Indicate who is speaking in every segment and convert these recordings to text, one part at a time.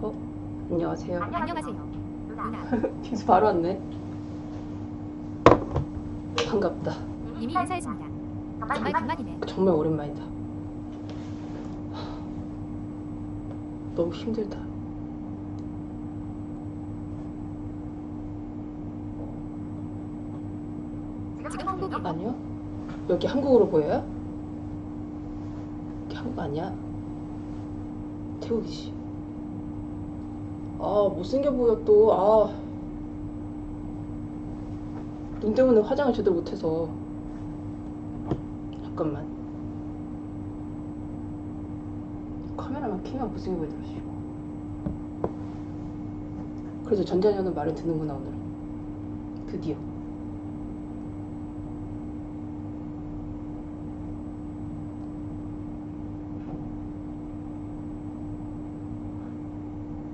Speaker 1: 어? 안녕하세요.
Speaker 2: 안녕하세요.
Speaker 1: 뒤에서 바로 왔네. 반갑다.
Speaker 2: 이미 인사했습니다. 정말 그만이네.
Speaker 1: 정말 오랜만이다. 너무 힘들다.
Speaker 2: 지금 한국이
Speaker 1: 아니요? 여기 한국으로 보여요? 여기 한국 아니야? 태국이지. 아, 못생겨 보여 또. 아. 눈 때문에 화장을 제대로 못해서. 잠깐만. 카메라만 키면 못생겨 보이더라, 씨. 그래도 전자녀는 말을 듣는구나, 오늘. 드디어.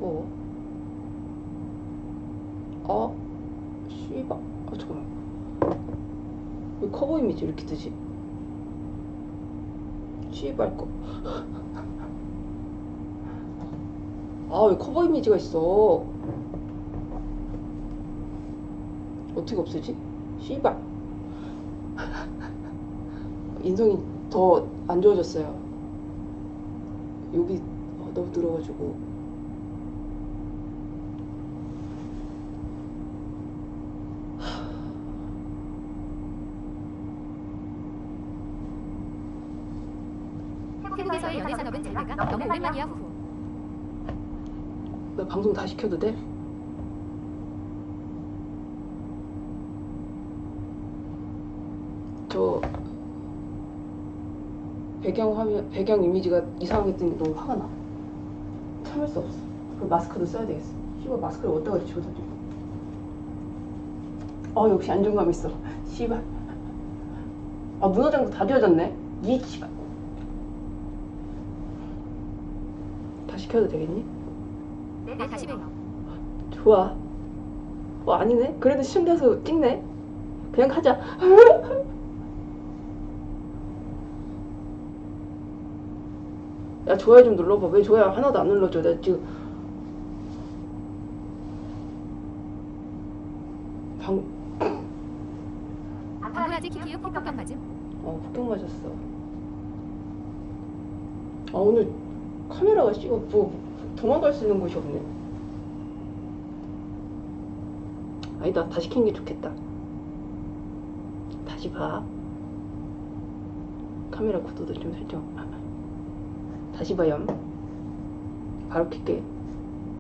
Speaker 1: 어? 어? 씨발. 아, 잠깐만. 왜 커버 이미지 이렇게 뜨지? 씨발 거. 아, 왜 커버 이미지가 있어? 어떻게 없애지? 씨발. 인성이 더 안 좋아졌어요. 여기 어, 너무 들어가지고.
Speaker 2: 태국에서의 연애 산업은 제대가 너무 오랜만이야 후후.
Speaker 1: 나 방송 다 시켜도 돼? 저 배경 화면 배경 이미지가 이상하게 뜨니 너무 화가 나. 참을 수 없어. 그 마스크도 써야 되겠어. 씨발 마스크를 어디다가 지워 다니. 어 역시 안정감 있어. 씨발. 아 문어장도 다 지워졌네. 이 씨발. 다 시 켜도 되겠니?
Speaker 2: 네, 다시 봬요.
Speaker 1: 좋아. 어, 아니네? 그래도 시청자수 찍네? 그냥 가자. 야, 좋아요 좀 눌러봐. 왜 좋아요 하나도 안 눌러줘? 나 지금. 방,
Speaker 2: 방구야지 키키유 폭격병 맞음.
Speaker 1: 어, 폭격 맞았어. 아, 오늘 카메라가 씨가 뭐, 도망갈 수 있는 곳이 없네. 아니다, 다시 켜는 게 좋겠다. 다시 봐. 카메라 구도도 좀 설정. 다시 봐요. 바로 켤게.